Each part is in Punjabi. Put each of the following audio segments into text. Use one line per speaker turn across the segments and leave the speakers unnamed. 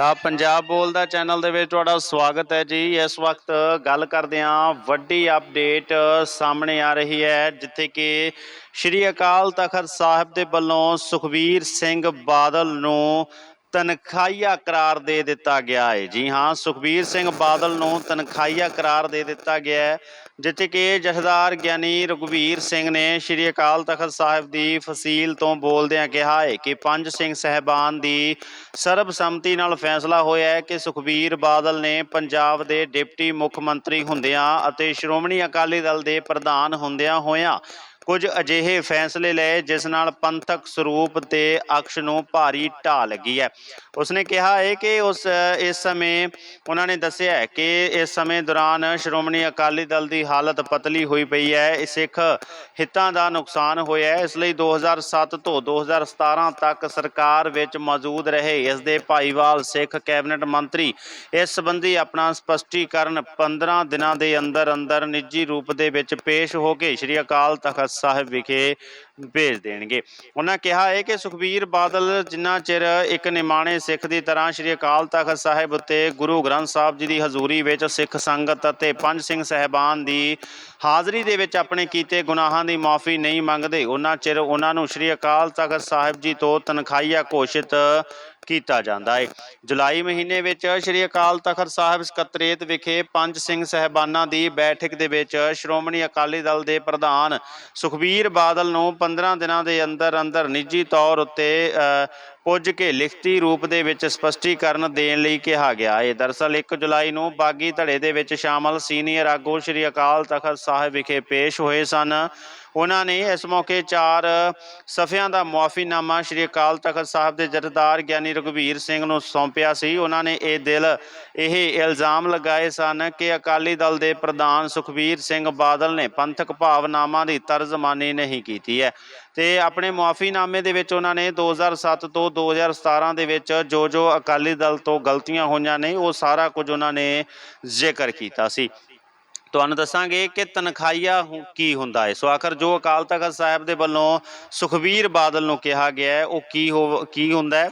ਦਾ ਪੰਜਾਬ ਬੋਲਦਾ ਚੈਨਲ ਦੇ ਵਿੱਚ ਤੁਹਾਡਾ ਸਵਾਗਤ ਹੈ ਜੀ। ਇਸ ਵਕਤ ਗੱਲ ਕਰਦੇ ਹਾਂ, ਵੱਡੀ ਅਪਡੇਟ ਸਾਹਮਣੇ ਆ ਰਹੀ ਹੈ, ਜਿੱਥੇ ਕਿ ਸ਼੍ਰੀ ਅਕਾਲ ਤਖਤ ਸਾਹਿਬ ਦੇ ਵੱਲੋਂ ਸੁਖਬੀਰ ਸਿੰਘ ਬਾਦਲ ਨੂੰ ਤਨਖਾਈਆ ਕਰਾਰ ਦੇ ਦਿੱਤਾ ਗਿਆ ਹੈ ਜੀ ਹਾਂ, ਸੁਖਬੀਰ ਸਿੰਘ ਬਾਦਲ ਨੂੰ ਤਨਖਾਹੀਆ ਕਰਾਰ ਦੇ ਦਿੱਤਾ ਗਿਆ ਹੈ ਜਿੱਥੇ ਕਿ ਜਥੇਦਾਰ ਗਿਆਨੀ ਰਘੁਵੀਰ ਸਿੰਘ ਨੇ ਸ਼੍ਰੀ ਅਕਾਲ ਤਖਤ ਸਾਹਿਬ ਦੀ ਫਸੀਲ ਤੋਂ ਬੋਲਦਿਆਂ ਕਿਹਾ ਹੈ ਕਿ ਪੰਜ ਸਿੰਘ ਸਹਿਬਾਨ ਦੀ ਸਰਬਸੰਮਤੀ ਨਾਲ ਫੈਸਲਾ ਹੋਇਆ ਹੈ ਕਿ ਸੁਖਬੀਰ ਬਾਦਲ ਨੇ ਪੰਜਾਬ ਦੇ ਡਿਪਟੀ ਮੁੱਖ ਮੰਤਰੀ ਹੁੰਦਿਆਂ ਅਤੇ ਸ਼੍ਰੋਮਣੀ ਅਕਾਲੀ ਦਲ ਦੇ ਪ੍ਰਧਾਨ ਹੁੰਦਿਆਂ ਹੋਇਆਂ ਕੁਝ ਅਜਿਹੇ ਫੈਸਲੇ ਲਏ ਜਿਸ ਨਾਲ ਪੰਥਕ ਸਰੂਪ ਤੇ ਅਕਸ਼ ਨੂੰ ਭਾਰੀ ਢਾਹ ਲੱਗੀ ਹੈ। ਉਸਨੇ ਕਿਹਾ ਹੈ ਕਿ ਉਸ, ਇਸ ਸਮੇਂ ਉਹਨਾਂ ਨੇ ਦੱਸਿਆ ਹੈ ਕਿ ਇਸ ਸਮੇਂ ਦੌਰਾਨ ਸ਼੍ਰੋਮਣੀ ਅਕਾਲੀ ਦਲ ਦੀ ਹਾਲਤ ਪਤਲੀ ਹੋਈ ਪਈ ਹੈ। ਸਿੱਖ ਹਿੱਤਾਂ ਦਾ ਨੁਕਸਾਨ ਹੋਇਆ ਹੈ। ਇਸ ਲਈ 2007 ਤੋਂ 2017 ਤੱਕ ਸਰਕਾਰ ਵਿੱਚ ਮੌਜੂਦ ਰਹੇ। ਇਸ ਦੇ ਭਾਈਵਾਲ ਸਿੱਖ ਕੈਬਨਿਟ ਮੰਤਰੀ ਇਸ ਸੰਬੰਧੀ ਆਪਣਾ ਸਪਸ਼ਟੀਕਰਨ 15 ਦਿਨਾਂ ਦੇ ਅੰਦਰ ਅੰਦਰ ਨਿੱਜੀ ਰੂਪ ਦੇ ਵਿੱਚ ਪੇਸ਼ ਹੋ ਕੇ ਸ੍ਰੀ ਅਕਾਲ ਤਖਤ ਸਾਹਿਬ ਵਿਖੇ ਭੇਜ ਦੇਣਗੇ। ਉਹਨਾਂ ਕਿਹਾ ਹੈ ਕਿ ਸੁਖਬੀਰ ਬਾਦਲ ਜਿੰਨਾ ਚਿਰ ਇੱਕ ਨਿਮਾਣੇ ਸਿੱਖ ਦੀ ਤਰ੍ਹਾਂ ਸ੍ਰੀ ਅਕਾਲ ਤਖਤ ਸਾਹਿਬ ਉੱਤੇ ਗੁਰੂ ਗ੍ਰੰਥ ਸਾਹਿਬ ਜੀ ਦੀ ਹਜ਼ੂਰੀ ਵਿੱਚ ਸਿੱਖ ਸੰਗਤ ਅਤੇ ਪੰਜ ਸਿੰਘ ਸਹਿਬਾਨ ਦੀ ਹਾਜ਼ਰੀ ਦੇ ਵਿੱਚ ਆਪਣੇ ਕੀਤੇ ਗੁਨਾਹਾਂ ਦੀ ਮਾਫੀ ਨਹੀਂ ਮੰਗਦੇ, ਉਹਨਾਂ ਚਿਰ ਉਹਨਾਂ ਨੂੰ ਸ੍ਰੀ ਅਕਾਲ ਤਖਤ ਸਾਹਿਬ ਜੀ ਤੋਂ ਤਨਖਾਹੀਆ ਘੋਸ਼ਿਤ ਕੀਤਾ ਜਾਂਦਾ ਹੈ ਜੁਲਾਈ ਮਹੀਨੇ ਵਿੱਚ ਸ੍ਰੀ ਅਕਾਲ ਤਖਤ ਸਾਹਿਬ ਸਕੱਤਰੇਤ ਵਿਖੇ ਪੰਜ ਸਿੰਘ ਸਹਿਬਾਨਾਂ ਦੀ ਬੈਠਕ ਦੇ ਵਿੱਚ ਸ਼੍ਰੋਮਣੀ ਅਕਾਲੀ ਦਲ ਦੇ ਪ੍ਰਧਾਨ ਸੁਖਬੀਰ ਬਾਦਲ ਨੂੰ 15 ਦਿਨਾਂ ਦੇ ਅੰਦਰ ਅੰਦਰ ਨਿੱਜੀ ਤੌਰ ਉੱਤੇ ਅ, ਪੁੱਜ ਕੇ ਲਿਖਤੀ ਰੂਪ ਦੇ ਵਿੱਚ ਸਪਸ਼ਟੀਕਰਨ ਦੇਣ ਲਈ ਕਿਹਾ ਗਿਆ। ਹੈ ਦਰਅਸਲ 1 ਜੁਲਾਈ ਨੂੰ ਬਾਗੀ ਧੜੇ ਦੇ ਵਿੱਚ ਸ਼ਾਮਲ ਸੀਨੀਅਰ ਆਗੂ ਸ੍ਰੀ ਅਕਾਲ ਤਖਤ ਸਾਹਿਬ ਵਿਖੇ ਪੇਸ਼ ਹੋਏ ਸਨ। ਉਹਨਾਂ ਨੇ ਇਸ ਮੌਕੇ ਚਾਰ ਸਫ਼ਿਆਂ ਦਾ ਮੁਆਫੀਨਾਮਾ ਸ੍ਰੀ ਅਕਾਲ ਤਖਤ ਸਾਹਿਬ ਦੇ ਜਥੇਦਾਰ ਗਿਆਨੀ ਰਘੁਵੀਰ ਸਿੰਘ ਨੂੰ ਸੌਂਪਿਆ ਸੀ। ਉਹਨਾਂ ਨੇ ਇਹ ਦਿਲ, ਇਹ ਇਲਜ਼ਾਮ ਲਗਾਏ ਸਨ ਕਿ ਅਕਾਲੀ ਦਲ ਦੇ ਪ੍ਰਧਾਨ ਸੁਖਬੀਰ ਸਿੰਘ ਬਾਦਲ ਨੇ ਪੰਥਕ ਭਾਵਨਾਵਾਂ ਦੀ ਤਰਜਮਾਨੀ ਨਹੀਂ ਕੀਤੀ ਹੈ। ਤੇ ਆਪਣੇ ਮੁਆਫੀਨਾਮੇ ਦੇ ਵਿੱਚ ਉਹਨਾਂ ਨੇ 2007 ਤੋਂ 2017 ਦੇ ਵਿੱਚ ਜੋ ਜੋ ਅਕਾਲੀ ਦਲ ਤੋਂ ਗਲਤੀਆਂ ਹੋਈਆਂ ਨੇ, ਉਹ ਸਾਰਾ ਕੁਝ ਉਹਨਾਂ ਨੇ ਜ਼ਿਕਰ ਕੀਤਾ ਸੀ। ਤੁਹਾਨੂੰ ਦੱਸਾਂਗੇ ਕਿ ਤਨਖਾਹੀਆ ਕੀ ਹੁੰਦਾ ਹੈ। ਸੋ ਆਖਰ ਜੋ ਅਕਾਲ ਤਖਤ ਸਾਹਿਬ ਦੇ ਵੱਲੋਂ ਸੁਖਬੀਰ ਬਾਦਲ ਨੂੰ ਕਿਹਾ ਗਿਆ ਹੈ, ਉਹ ਕੀ ਹੋ, ਕੀ ਹੁੰਦਾ ਹੈ?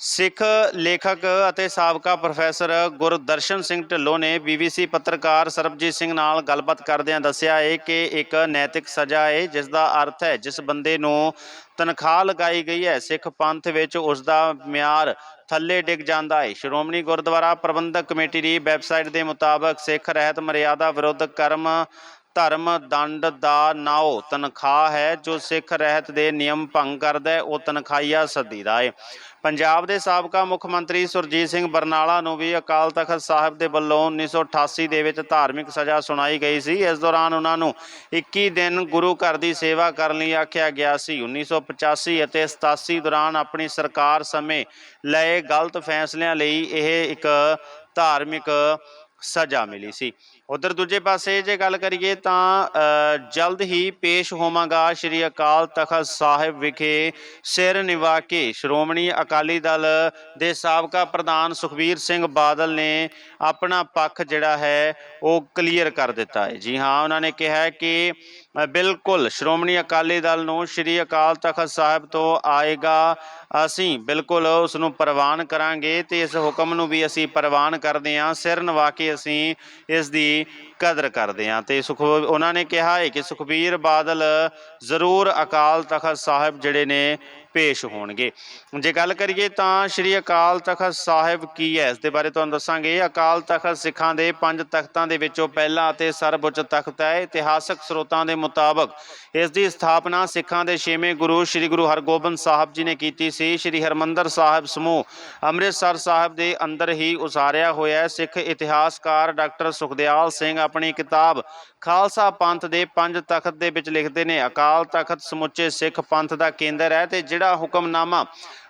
ਸਿੱਖ ਲੇਖਕ ਅਤੇ ਸਾਬਕਾ ਪ੍ਰੋਫੈਸਰ ਗੁਰਦਰਸ਼ਨ ਸਿੰਘ ਢਿੱਲੋਂ ਨੇ ਬੀਬੀਸੀ ਪੱਤਰਕਾਰ ਸਰਬਜੀਤ ਸਿੰਘ ਨਾਲ ਗੱਲਬਾਤ ਕਰਦਿਆਂ ਦੱਸਿਆ ਹੈ ਕਿ ਇੱਕ ਨੈਤਿਕ ਸਜ਼ਾ ਹੈ ਜਿਸ ਦਾ ਅਰਥ ਹੈ ਜਿਸ ਬੰਦੇ ਨੂੰ ਤਨਖਾਹ ਲਗਾਈ ਗਈ ਹੈ, ਸਿੱਖ ਪੰਥ ਵਿੱਚ ਉਸ ਦਾ ਮਿਆਰ ਥੱਲੇ ਡਿੱਗ ਜਾਂਦਾ ਹੈ ਸ਼੍ਰੋਮਣੀ ਗੁਰਦੁਆਰਾ ਪ੍ਰਬੰਧਕ ਕਮੇਟੀ ਦੀ ਵੈਬਸਾਈਟ ਦੇ ਮੁਤਾਬਕ ਸਿੱਖ ਰਹਿਤ ਮਰਿਆਦਾ ਵਿਰੁੱਧ ਕਰਮ ਧਰਮ ਦੰਡ ਦਾ ਨਾਓ ਤਨਖਾਹ ਹੈ, ਜੋ ਸਿੱਖ ਰਹਿਤ ਦੇ ਨਿਯਮ ਭੰਗ ਕਰਦਾ ਹੈ, ਉਹ ਤਨਖਾਹੀਆ ਸੱਦੀਦਾ ਹੈ ਪੰਜਾਬ ਦੇ ਸਾਬਕਾ ਮੁੱਖ ਮੰਤਰੀ ਸੁਰਜੀਤ ਸਿੰਘ ਬਰਨਾਲਾ ਨੂੰ ਵੀ ਅਕਾਲ ਤਖਤ ਸਾਹਿਬ ਦੇ ਵੱਲੋਂ 1988 ਦੇ ਵਿੱਚ ਧਾਰਮਿਕ ਸਜ਼ਾ ਸੁਣਾਈ ਗਈ ਸੀ। ਇਸ ਦੌਰਾਨ ਉਹਨਾਂ ਨੂੰ 21 ਦਿਨ ਗੁਰੂ ਘਰ ਦੀ ਸੇਵਾ ਕਰਨ ਲਈ ਆਖਿਆ ਗਿਆ ਸੀ। 1985 ਅਤੇ 87 ਦੌਰਾਨ ਆਪਣੀ ਸਰਕਾਰ ਸਮੇਂ ਲਏ ਗਲਤ ਫੈਸਲਿਆਂ ਲਈ ਇਹ ਇੱਕ ਧਾਰਮਿਕ ਸਜ਼ਾ ਮਿਲੀ ਸੀ। ਉਧਰ ਦੂਜੇ ਪਾਸੇ ਜੇ ਗੱਲ ਕਰੀਏ ਤਾਂ ਜਲਦ ਹੀ ਪੇਸ਼ ਹੋਵਾਂਗਾ ਸ਼੍ਰੀ ਅਕਾਲ ਤਖਤ ਸਾਹਿਬ ਵਿਖੇ ਸਿਰ ਨਿਵਾ ਕੇ। ਸ਼੍ਰੋਮਣੀ ਅਕਾਲੀ ਦਲ ਦੇ ਸਾਬਕਾ ਪ੍ਰਧਾਨ ਸੁਖਬੀਰ ਸਿੰਘ ਬਾਦਲ ਨੇ ਆਪਣਾ ਪੱਖ ਜਿਹੜਾ ਹੈ, ਉਹ ਕਲੀਅਰ ਕਰ ਦਿੱਤਾ ਹੈ। ਜੀ ਹਾਂ, ਉਹਨਾਂ ਨੇ ਕਿਹਾ ਕਿ ਬਿਲਕੁਲ ਸ਼੍ਰੋਮਣੀ ਅਕਾਲੀ ਦਲ ਨੂੰ ਸ਼੍ਰੀ ਅਕਾਲ ਤਖਤ ਸਾਹਿਬ ਤੋਂ ਆਏਗਾ, ਅਸੀਂ ਬਿਲਕੁਲ ਉਸ ਨੂੰ ਪ੍ਰਵਾਨ ਕਰਾਂਗੇ ਤੇ ਇਸ ਹੁਕਮ ਨੂੰ ਵੀ ਅਸੀਂ ਪ੍ਰਵਾਨ ਕਰਦੇ ਹਾਂ। ਸਿਰ ਨਵਾ ਕੇ ਅਸੀਂ ਇਸ ਦੀ ਕਦਰ ਕਰਦੇ ਹਾਂ। ਤੇ ਸੁਖ ਉਹਨਾਂ ਨੇ ਕਿਹਾ ਹੈ ਕਿ ਸੁਖਬੀਰ ਬਾਦਲ ਜ਼ਰੂਰ ਅਕਾਲ ਤਖਤ ਸਾਹਿਬ ਜਿਹੜੇ ਨੇ ਪੇਸ਼ ਹੋਣਗੇ। ਜੇ ਗੱਲ ਕਰੀਏ ਤਾਂ ਸ਼੍ਰੀ ਅਕਾਲ ਤਖਤ ਸਾਹਿਬ ਕੀ ਹੈ? ਇਸ ਦੇ ਬਾਰੇ ਤੁਹਾਨੂੰ ਦੱਸਾਂਗੇ। ਅਕਾਲ ਤਖਤ ਸਿੱਖਾਂ ਦੇ ਪੰਜ ਤਖਤਾਂ ਦੇ ਵਿੱਚੋਂ ਪਹਿਲਾ ਅਤੇ ਸਰਵਉੱਚ ਤਖਤ ਹੈ। ਇਤਿਹਾਸਕ ਸਰੋਤਾਂ ਦੇ ਮੁਤਾਬਕ ਇਸ ਦੀ ਸਥਾਪਨਾ ਸਿੱਖਾਂ ਦੇ ਛੇਵੇਂ ਗੁਰੂ ਸ੍ਰੀ ਗੁਰੂ ਹਰਗੋਬਿੰਦ ਸਾਹਿਬ ਜੀ ਨੇ ਕੀਤੀ ਸੀ। ਸ੍ਰੀ ਹਰਮੰਦਰ ਸਾਹਿਬ ਸਮੂਹ ਅੰਮ੍ਰਿਤਸਰ ਸਾਹਿਬ ਦੇ ਅੰਦਰ ਹੀ ਉਸਾਰਿਆ ਹੋਇਆ ਹੈ। ਸਿੱਖ ਇਤਿਹਾਸਕਾਰ ਡਾਕਟਰ ਸੁਖਦਿਆਲ ਸਿੰਘ ਆਪਣੀ ਕਿਤਾਬ ਖਾਲਸਾ ਪੰਥ ਦੇ ਪੰਜ ਤਖਤ ਦੇ ਵਿੱਚ ਲਿਖਦੇ ਨੇ, ਅਕਾਲ ਤਖਤ ਸਮੁੱਚੇ ਸਿੱਖ ਪੰਥ ਦਾ ਕੇਂਦਰ ਹੈ ਤੇ ਜਿਹੜਾ ਹੁਕਮਨਾਮਾ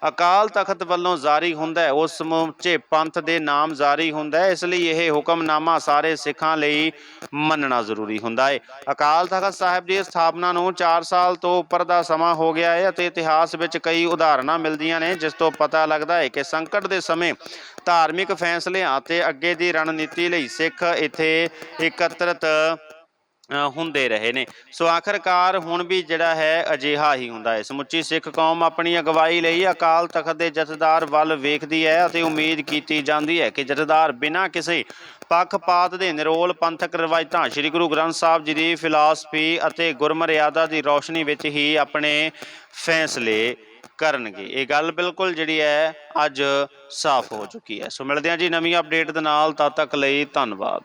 ਅਕਾਲ ਤਖਤ ਵੱਲੋਂ ਜਾਰੀ ਹੁੰਦਾ ਹੈ ਉਹ ਸਮੁੱਚੇ ਪੰਥ ਦੇ ਨਾਮ ਜਾਰੀ ਹੁੰਦਾ ਹੈ, ਇਸ ਲਈ ਇਹ ਹੁਕਮਨਾਮਾ ਸਾਰੇ ਸਿੱਖਾਂ ਲਈ ਮੰਨਣਾ ਜ਼ਰੂਰੀ ਹੁੰਦਾ ਹੈ। ਅਕਾਲ ਤਖਤ ਸਾਹਿਬ ਦੀ ਸਥਾਪਨਾ ਨੂੰ 4 ਸਾਲ ਤੋਂ ਉੱਪਰ ਦਾ ਸਮਾਂ ਹੋ ਗਿਆ ਹੈ ਅਤੇ ਇਤਿਹਾਸ ਵਿੱਚ ਕਈ ਉਦਾਹਰਨਾਂ ਮਿਲਦੀਆਂ ਨੇ, ਜਿਸ ਤੋਂ ਪਤਾ ਲੱਗਦਾ ਹੈ ਕਿ ਸੰਕਟ ਦੇ ਸਮੇਂ ਧਾਰਮਿਕ ਫੈਸਲਿਆਂ ਅਤੇ ਅੱਗੇ ਦੀ ਰਣਨੀਤੀ ਲਈ ਸਿੱਖ ਇੱਥੇ ਇਕੱਤਰਤ ਹੁੰਦੇ ਰਹੇ ਨੇ। ਸੋ ਆਖਰਕਾਰ ਹੁਣ ਵੀ ਜਿਹੜਾ ਹੈ, ਅਜਿਹਾ ਹੀ ਹੁੰਦਾ ਹੈ। ਸਮੁੱਚੀ ਸਿੱਖ ਕੌਮ ਆਪਣੀ ਅਗਵਾਈ ਲਈ ਅਕਾਲ ਤਖਤ ਦੇ ਜਥੇਦਾਰ ਵੱਲ ਵੇਖਦੀ ਹੈ ਅਤੇ ਉਮੀਦ ਕੀਤੀ ਜਾਂਦੀ ਹੈ ਕਿ ਜਥੇਦਾਰ ਬਿਨਾਂ ਕਿਸੇ ਪੱਖਪਾਤ ਦੇ ਨਿਰੋਲ ਪੰਥਕ ਰਵਾਇਤਾਂ ਸ੍ਰੀ ਗੁਰੂ ਗ੍ਰੰਥ ਸਾਹਿਬ ਜੀ ਦੀ ਫਿਲਾਸਫੀ ਅਤੇ ਗੁਰਮਰਿਆਦਾ ਦੀ ਰੌਸ਼ਨੀ ਵਿੱਚ ਹੀ ਆਪਣੇ ਫੈਸਲੇ ਕਰਨਗੇ। ਇਹ ਗੱਲ ਬਿਲਕੁਲ ਜਿਹੜੀ ਹੈ, ਅੱਜ ਸਾਫ਼ ਹੋ ਚੁੱਕੀ ਹੈ। ਸੋ ਮਿਲਦੇ ਹਾਂ ਜੀ ਨਵੀਂ ਅਪਡੇਟ ਦੇ ਨਾਲ। ਤਦ ਤੱਕ ਲਈ ਧੰਨਵਾਦ।